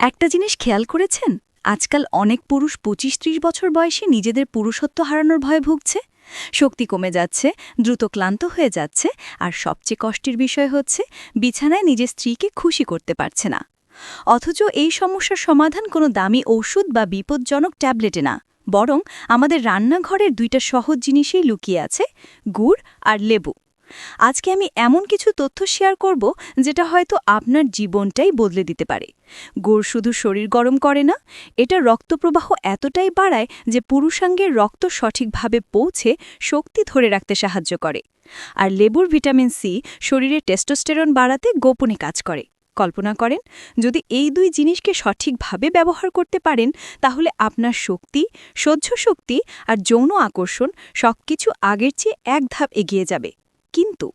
একটা জিনিস খেয়াল করেছেন? আজকাল অনেক পুরুষ পঁচিশ ত্রিশ বছর বয়সে নিজেদের পুরুষত্ব হারানোর ভয়ে ভুগছে। শক্তি কমে যাচ্ছে, দ্রুত ক্লান্ত হয়ে যাচ্ছে, আর সবচেয়ে কষ্টের বিষয় হচ্ছে, বিছানায় নিজের স্ত্রীকে খুশি করতে পারছে না। অথচ এই সমস্যার সমাধান কোনো দামি ঔষধ বা বিপজ্জনক ট্যাবলেটে না। বরং আমাদের রান্নাঘরের দুইটা সহজ জিনিসেই লুকিয়ে আছে, গুড় আর লেবু। আজকে আমি এমন কিছু তথ্য শেয়ার করব যেটা হয়তো আপনার জীবনটাই বদলে দিতে পারে। গুড় শুধু শরীর গরম করে না, এটা রক্তপ্রবাহ এতটাই বাড়ায় যে পুরুষাঙ্গের রক্ত সঠিকভাবে পৌঁছে শক্তি ধরে রাখতে সাহায্য করে। আর লেবুর ভিটামিন সি শরীরে টেস্টোস্টেরন বাড়াতে গোপনে কাজ করে। কল্পনা করেন, যদি এই দুই জিনিসকে সঠিকভাবে ব্যবহার করতে পারেন, তাহলে আপনার শক্তি সহ্য শক্তি আর যৌন আকর্ষণ সবকিছু আগের চেয়ে এক ধাপ এগিয়ে যাবে। কিন্তু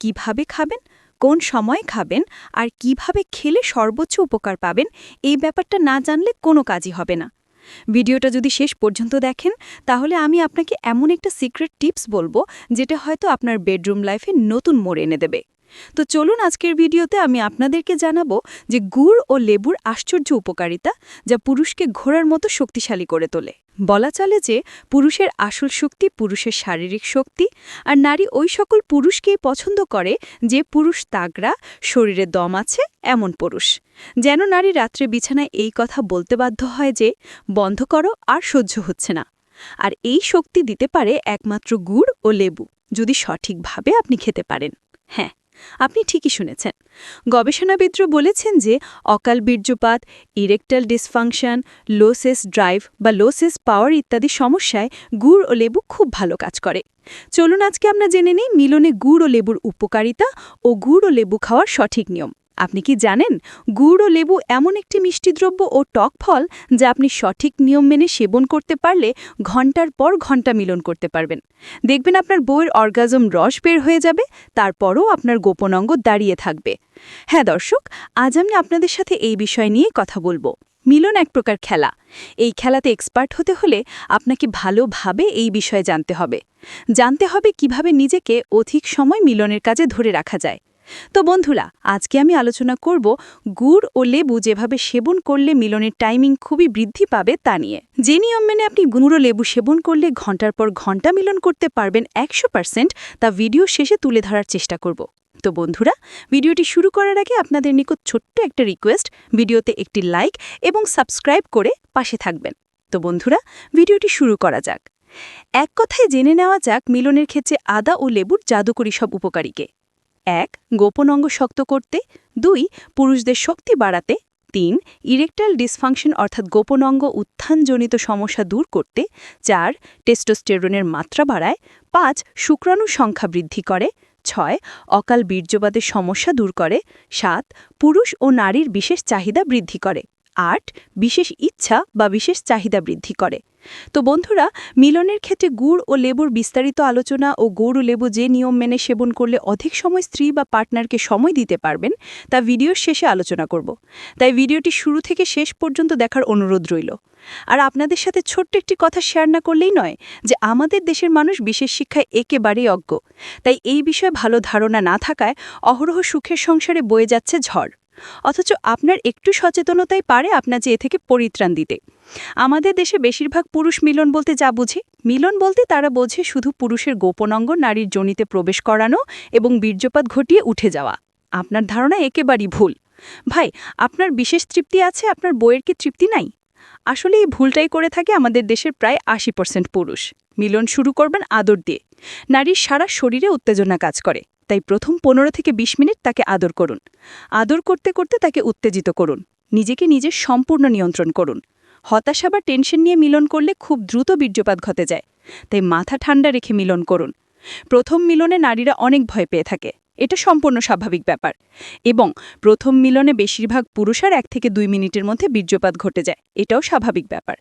কীভাবে খাবেন, কোন সময় খাবেন আর কীভাবে খেলে সর্বোচ্চ উপকার পাবেন এই ব্যাপারটা না জানলে কোনো কাজই হবে না। ভিডিওটা যদি শেষ পর্যন্ত দেখেন, তাহলে আমি আপনাকে এমন একটা সিক্রেট টিপস বলব, যেটা হয়তো আপনার বেডরুম লাইফে নতুন মোড় এনে দেবে। তো চলুন আজকের ভিডিওতে আমি আপনাদেরকে জানাব যে গুড় ও লেবুর আশ্চর্য উপকারিতা যা পুরুষকে ঘোরার মতো শক্তিশালী করে তোলে। বলা চলে যে পুরুষের আসল শক্তি পুরুষের শারীরিক শক্তি, আর নারী ওই সকল পুরুষকেই পছন্দ করে যে পুরুষ তাগড়া, শরীরে দম আছে, এমন পুরুষ। যেন নারী রাত্রে বিছানায় এই কথা বলতে বাধ্য হয় যে বন্ধ করো আর সহ্য হচ্ছে না। আর এই শক্তি দিতে পারে একমাত্র গুড় ও লেবু, যদি সঠিকভাবে আপনি খেতে পারেন। হ্যাঁ আপনি ঠিকই শুনেছেন। গবেষণাবিদরা বলেছেন যে অকাল বীর্যপাত ইরেকটাল ডিসফাংশন লোসেস ড্রাইভ বা লোসেস পাওয়ার ইত্যাদি সমস্যায় গুড় ও লেবু খুব ভালো কাজ করে। চলুন আজকে আমরা জেনে নিই মিলনে গুড় ও লেবুর উপকারিতা ও গুড় ও লেবু খাওয়ার সঠিক নিয়ম। আপনি কি জানেন, গুড় ও লেবু এমন একটি মিষ্টি দ্রব্য ও টক ফল যা আপনি সঠিক নিয়ম মেনে সেবন করতে পারলে ঘণ্টার পর ঘণ্টা মিলন করতে পারবেন। দেখবেন আপনার বইয়ের অর্গাজম রস বের হয়ে যাবে, তারপরও আপনার গোপন অঙ্গ দাঁড়িয়ে থাকবে। হ্যাঁ দর্শক, আজ আমি আপনাদের সাথে এই বিষয় নিয়ে কথা বলব। মিলন এক প্রকার খেলা। এই খেলাতে এক্সপার্ট হতে হলে আপনাকে ভালোভাবে এই বিষয়ে জানতে হবে। জানতে হবে কীভাবে নিজেকে অধিক সময় মিলনের কাজে ধরে রাখা যায়। তো বন্ধুরা, আজকে আমি আলোচনা করব গুড় ও লেবু যেভাবে সেবন করলে মিলনের টাইমিং খুবই বৃদ্ধি পাবে তা নিয়ে। যে নিয়ম মেনে আপনি গুঁড়ো লেবু সেবন করলে ঘণ্টার পর ঘণ্টা মিলন করতে পারবেন একশো তা ভিডিও শেষে তুলে ধরার চেষ্টা করব। তো বন্ধুরা, ভিডিওটি শুরু করার আগে আপনাদের নিকট ছোট্ট একটা রিকোয়েস্ট ভিডিওতে একটি লাইক এবং সাবস্ক্রাইব করে পাশে থাকবেন। তো বন্ধুরা, ভিডিওটি শুরু করা যাক। এক কথায় জেনে নেওয়া যাক মিলনের ক্ষেত্রে আদা ও লেবুর জাদুকরী সব উপকারীকে এক, গোপন অঙ্গ শক্ত করতে, দুই, পুরুষদের শক্তি বাড়াতে, তিন ইরেকটাল ডিসফাংশন অর্থাৎ গোপন অঙ্গ উত্থানজনিত সমস্যা দূর করতে, চার, টেস্টোস্টেরনের মাত্রা বাড়ায়, পাঁচ শুক্রাণু সংখ্যা বৃদ্ধি করে, ছয়, অকাল বীর্যবাদের সমস্যা দূর করে, সাত, পুরুষ ও নারীর বিশেষ চাহিদা বৃদ্ধি করে, আট, বিশেষ ইচ্ছা বা বিশেষ চাহিদা বৃদ্ধি করে। তো বন্ধুরা, মিলনের ক্ষেত্রে গুড় ও লেবুর বিস্তারিত আলোচনা ও গুড় ও লেবু যে নিয়ম মেনে সেবন করলে অধিক সময় স্ত্রী বা পার্টনারকে সময় দিতে পারবেন, তা ভিডিওর শেষে আলোচনা করব। তাই ভিডিওটি শুরু থেকে শেষ পর্যন্ত দেখার অনুরোধ রইল। আর আপনাদের সাথে ছোট্ট একটি কথা শেয়ার না করলেই নয় যে, আমাদের দেশের মানুষ বিশেষ শিক্ষায় একেবারেই অজ্ঞ। তাই এই বিষয়ে ভালো ধারণা না থাকায় অহরহ সুখের সংসারে বয়ে যাচ্ছে ঝড়। অথচ আপনার একটু সচেতনতাই পারে আপনার যে এ থেকে পরিত্রাণ দিতে। আমাদের দেশে বেশিরভাগ পুরুষ মিলন বলতে যা বুঝে, মিলন বলতে তারা বোঝে শুধু পুরুষের গোপনাঙ্গ নারীর জনিতে প্রবেশ করানো এবং বীর্যপাত ঘটিয়ে উঠে যাওয়া। আপনার ধারণা একেবারেই ভুল। ভাই, আপনার বিশেষ তৃপ্তি আছে, আপনার বইয়ের কি তৃপ্তি নাই? আসলে এই ভুলটাই করে থাকে আমাদের দেশের প্রায় আশি পার্সেন্ট পুরুষ। মিলন শুরু করবেন আদর দিয়ে। নারীর সারা শরীরে উত্তেজনা কাজ করে। তাই প্রথম পনেরো থেকে ২০ মিনিট তাকে আদর করুন। আদর করতে করতে তাকে উত্তেজিত করুন। নিজেকে নিজের সম্পূর্ণ নিয়ন্ত্রণ করুন। হতাশা বা টেনশন নিয়ে মিলন করলে খুব দ্রুত বীর্যপাত ঘটে যায়। তাই মাথা ঠান্ডা রেখে মিলন করুন। প্রথম মিলনে নারীরা অনেক ভয় পেয়ে থাকে। এটা সম্পূর্ণ স্বাভাবিক ব্যাপার। এবং প্রথম মিলনে বেশিরভাগ পুরুষ আর এক থেকে দুই মিনিটের মধ্যে বীর্যপাত ঘটে যায়। এটাও স্বাভাবিক ব্যাপার।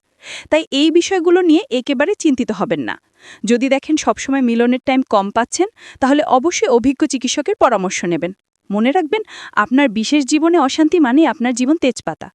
তাই এই বিষয়গুলো নিয়ে একেবারে চিন্তিত হবেন না। যদি দেখেন সবসময় মিলনের টাইম কম পাচ্ছেন, তাহলে অবশ্যই অভিজ্ঞ চিকিৎসকের পরামর্শ নেবেন। মনে রাখবেন, আপনার বিশেষ জীবনে অশান্তি মানে আপনার জীবন তেজপাতা।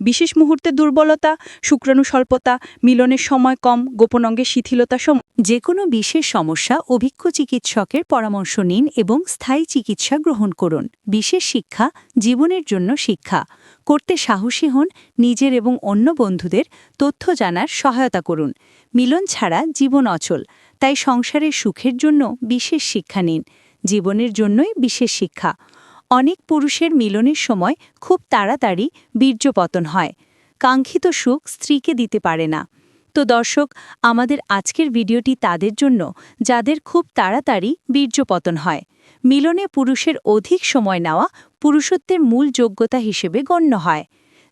বিশেষ মুহূর্তে দুর্বলতা, শুক্রাণু স্বল্পতা, মিলনের সময় কম, গোপন অঙ্গের শিথিলতা সম যে কোনো বিশেষ সমস্যা অভিজ্ঞ চিকিৎসকের পরামর্শ নিন এবং স্থায়ী চিকিৎসা গ্রহণ করুন। বিশেষ শিক্ষা, জীবনের জন্য শিক্ষা। করতে সাহসী হন নিজের এবং অন্য বন্ধুদের তথ্য জানার সহায়তা করুন। মিলন ছাড়া জীবন অচল, তাই সংসারের সুখের জন্য বিশেষ শিক্ষা নিন। জীবনের জন্যই বিশেষ শিক্ষা। অনেক পুরুষের মিলনের সময় খুব তাড়াতাড়ি বীর্যপতন হয়। কাঙ্ক্ষিত সুখ স্ত্রীকে দিতে পারে না। তো দর্শক, আমাদের আজকের ভিডিওটি তাদের জন্য, যাদের খুব তাড়াতাড়ি বীর্যপতন হয়। মিলনে পুরুষের অধিক সময় নেওয়া পুরুষত্বের মূল যোগ্যতা হিসেবে গণ্য হয়।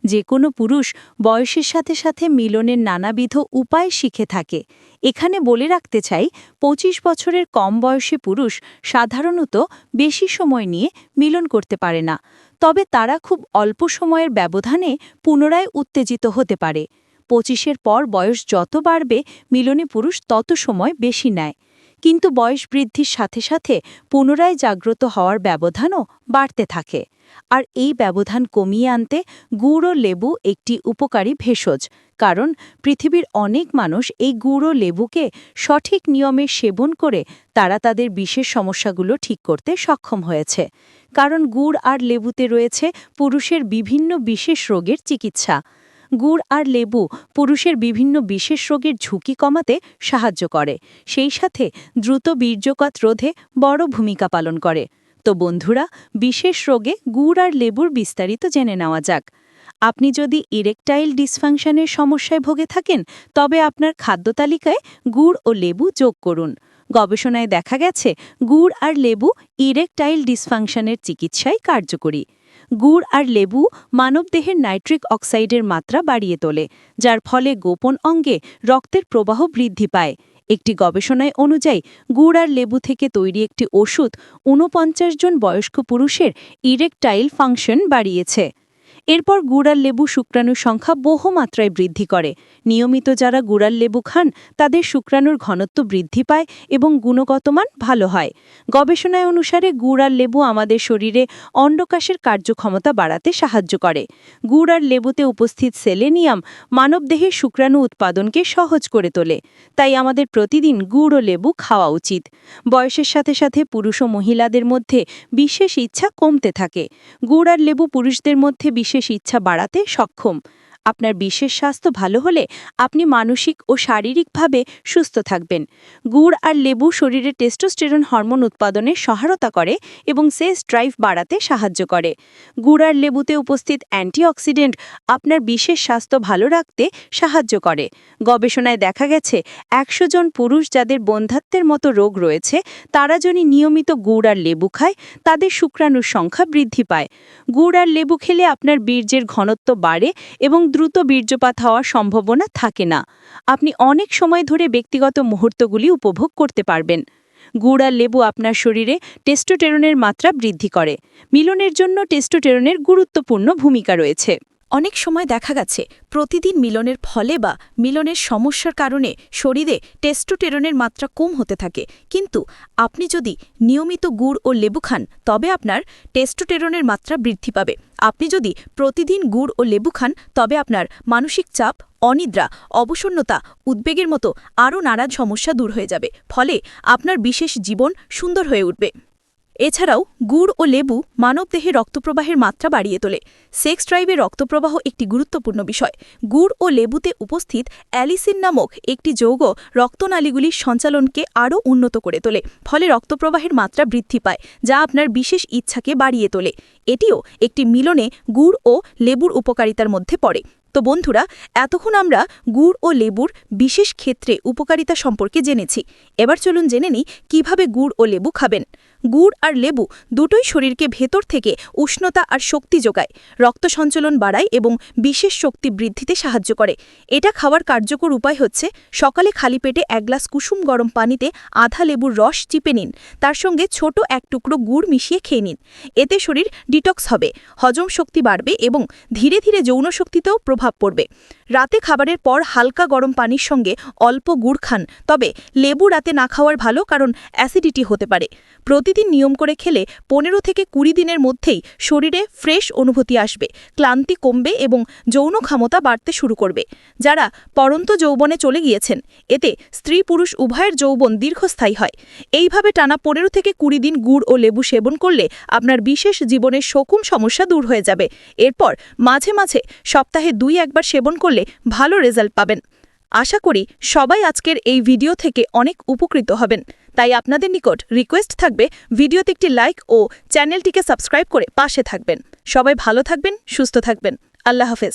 যে কোনো পুরুষ বয়সের সাথে সাথে মিলনের নানাবিধ উপায় শিখে থাকে। এখানে বলে রাখতে চাই ২৫ বছরের কম বয়সী পুরুষ সাধারণত বেশি সময় নিয়ে মিলন করতে পারে না। তবে তারা খুব অল্প সময়ের ব্যবধানে পুনরায় উত্তেজিত হতে পারে। পঁচিশের পর বয়স যত বাড়বে, মিলনে পুরুষ তত সময় বেশি নেয়। কিন্তু বয়স বৃদ্ধির সাথে সাথে পুনরায় জাগ্রত হওয়ার ব্যবধানও বাড়তে থাকে। আর এই ব্যবধান কমিয়ে আনতে গুড় ও লেবু একটি উপকারী ভেষজ, কারণ পৃথিবীর অনেক মানুষ এই গুড় ও লেবুকে সঠিক নিয়মে সেবন করে তারা তাদের বিশেষ সমস্যাগুলো ঠিক করতে সক্ষম হয়েছে। কারণ গুড় আর লেবুতে রয়েছে পুরুষের বিভিন্ন বিশেষ রোগের চিকিৎসা। গুড় আর লেবু পুরুষের বিভিন্ন বিশেষ রোগের ঝুঁকি কমাতে সাহায্য করে। সেই সাথে দ্রুত বীর্যকত রোধে বড় ভূমিকা পালন করে। তো বন্ধুরা, বিশেষ রোগে গুড় আর লেবুর বিস্তারিত জেনে নেওয়া যাক। আপনি যদি ইরেকটাইল ডিসফাংশনের সমস্যায় ভোগে থাকেন, তবে আপনার খাদ্য তালিকায় গুড় ও লেবু যোগ করুন। গবেষণায় দেখা গেছে, গুড় আর লেবু ইরেকটাইল ডিসফাংশনের চিকিৎসায় কার্যকরী। গুড় আর লেবু মানবদেহের নাইট্রিক অক্সাইডের মাত্রা বাড়িয়ে তোলে, যার ফলে গোপন অঙ্গে রক্তের প্রবাহ বৃদ্ধি পায়। একটি গবেষণায় অনুযায়ী, গুড় আর লেবু থেকে তৈরি একটি ওষুধ ঊনপঞ্চাশ জন বয়স্ক পুরুষের ইরেকটাইল ফাংশন বাড়িয়েছে। এরপর গুড়ার লেবু শুক্রাণুর সংখ্যা বহু মাত্রায় বৃদ্ধি করে। নিয়মিত যারা গুড়ার লেবু খান, তাদের শুক্রাণুর ঘনত্ব বৃদ্ধি পায় এবং গুণগত মান ভালো হয়। গবেষণায় অনুসারে গুড় আর লেবু আমাদের শরীরে অন্ডকাশের কার্যক্ষমতা বাড়াতে সাহায্য করে। গুড় আর লেবুতে উপস্থিত সেলেনিয়াম মানবদেহে শুক্রাণু উৎপাদনকে সহজ করে তোলে। তাই আমাদের প্রতিদিন গুড় ও লেবু খাওয়া উচিত। বয়সের সাথে সাথে পুরুষ ও মহিলাদের মধ্যে বিশেষ ইচ্ছা কমতে থাকে। গুড় আর লেবু পুরুষদের মধ্যে বিশেষ ইচ্ছা বাড়াতে সক্ষম। আপনার বিশেষ স্বাস্থ্য ভালো হলে আপনি মানসিক ও শারীরিকভাবে সুস্থ থাকবেন। গুড় আর লেবু শরীরে টেস্টোস্টেরন হরমোন উৎপাদনে সহায়তা করে এবং সেস ড্রাইভ বাড়াতে সাহায্য করে। গুড় আর লেবুতে উপস্থিত অ্যান্টিঅক্সিডেন্ট আপনার বিশেষ স্বাস্থ্য ভালো রাখতে সাহায্য করে। গবেষণায় দেখা গেছে, একশো জন পুরুষ যাদের বন্ধাত্বের মতো রোগ রয়েছে, তারা যদি নিয়মিত গুড় আর লেবু খায়, তাদের শুক্রাণুর সংখ্যা বৃদ্ধি পায়। গুড় আর লেবু খেলে আপনার বীর্যের ঘনত্ব বাড়ে এবং দ্রুত বীর্যপাত হওয়ার সম্ভাবনা থাকে না। আপনি অনেক সময় ধরে ব্যক্তিগত মুহূর্তগুলি উপভোগ করতে পারবেন। গুড় আর লেবু আপনার শরীরে টেস্টোটেরনের মাত্রা বৃদ্ধি করে। মিলনের জন্য টেস্টোটেরনের গুরুত্বপূর্ণ ভূমিকা রয়েছে। অনেক সময় দেখা গেছে, প্রতিদিন মিলনের ফলে বা মিলনের সমস্যার কারণে শরীরে টেস্টোটেরনের মাত্রা কম হতে থাকে। কিন্তু আপনি যদি নিয়মিত গুড় ও লেবু খান, তবে আপনার টেস্টোটেরনের মাত্রা বৃদ্ধি পাবে। আপনি যদি প্রতিদিন গুড় ও লেবু খান, তবে আপনার মানসিক চাপ, অনিদ্রা, অবসন্নতা, উদ্বেগের মতো আরও নানান সমস্যা দূর হয়ে যাবে। ফলে আপনার বিশেষ জীবন সুন্দর হয়ে উঠবে। এছাড়াও গুড় ও লেবু মানবদেহে রক্তপ্রবাহের মাত্রা বাড়িয়ে তোলে। সেক্স ড্রাইভে রক্তপ্রবাহ একটি গুরুত্বপূর্ণ বিষয়। গুড় ও লেবুতে উপস্থিত অ্যালিসিন নামক একটি যৌগ রক্তনালীগুলির সঞ্চালনকে আরও উন্নত করে তোলে, ফলে রক্তপ্রবাহের মাত্রা বৃদ্ধি পায়, যা আপনার বিশেষ ইচ্ছাকে বাড়িয়ে তোলে। এটিও একটি মিলনে গুড় ও লেবুর উপকারিতার মধ্যে পড়ে। তো বন্ধুরা, এতক্ষণ আমরা গুড় ও লেবুর বিশেষ ক্ষেত্রে উপকারিতা সম্পর্কে জেনেছি। এবার চলুন জেনে নিই কীভাবে গুড় ও লেবু খাবেন। গুড় আর লেবু দুটোই শরীরকে ভেতর থেকে উষ্ণতা আর শক্তি যোগায়। রক্ত সঞ্চালন বাড়ায় এবং বিশেষ শক্তি বৃদ্ধিতে সাহায্য করে। এটা খাওয়ার কার্যকর উপায় হচ্ছে সকালে খালি পেটে এক গ্লাস কুসুম গরম পানিতে আধা লেবুর রস চিপে নিন। তার সঙ্গে ছোট এক টুকরো গুড় মিশিয়ে খেয়ে নিন। এতে শরীর ডিটক্স হবে, হজম শক্তি বাড়বে এবং ধীরে ধীরে যৌন শক্তিতেও প্রভাব পড়বে। রাতে খাবারের পর হালকা গরম পানির সঙ্গে অল্প গুড় খান, তবে লেবু রাতে না খাওয়ার ভালো কারণ অ্যাসিডিটি হতে পারে। প্রতিদিন নিয়ম করে খেলে পনেরো থেকে কুড়ি দিনের মধ্যেই শরীরে ফ্রেশ অনুভূতি আসবে, ক্লান্তি কমবে এবং যৌন ক্ষমতা বাড়তে শুরু করবে। যারা পরন্ত যৌবনে চলে গিয়েছেন, এতে স্ত্রী পুরুষ উভয়ের যৌবন দীর্ঘস্থায়ী হয়। এইভাবে টানা পনেরো থেকে কুড়ি দিন গুড় ও লেবু সেবন করলে আপনার বিশেষ জীবনের শকুন সমস্যা দূর হয়ে যাবে। এরপর মাঝে মাঝে সপ্তাহে দুই একবার সেবন করলে ভালো রেজাল্ট পাবেন। আশা করি সবাই আজকের এই ভিডিও থেকে অনেক উপকৃত হবেন। তাই আপনাদের নিকট রিকোয়েস্ট থাকবে ভিডিওতে একটি লাইক ও চ্যানেলটিকে সাবস্ক্রাইব করে পাশে থাকবেন। সবাই ভালো থাকবেন, সুস্থ থাকবেন। আল্লাহ হাফেজ।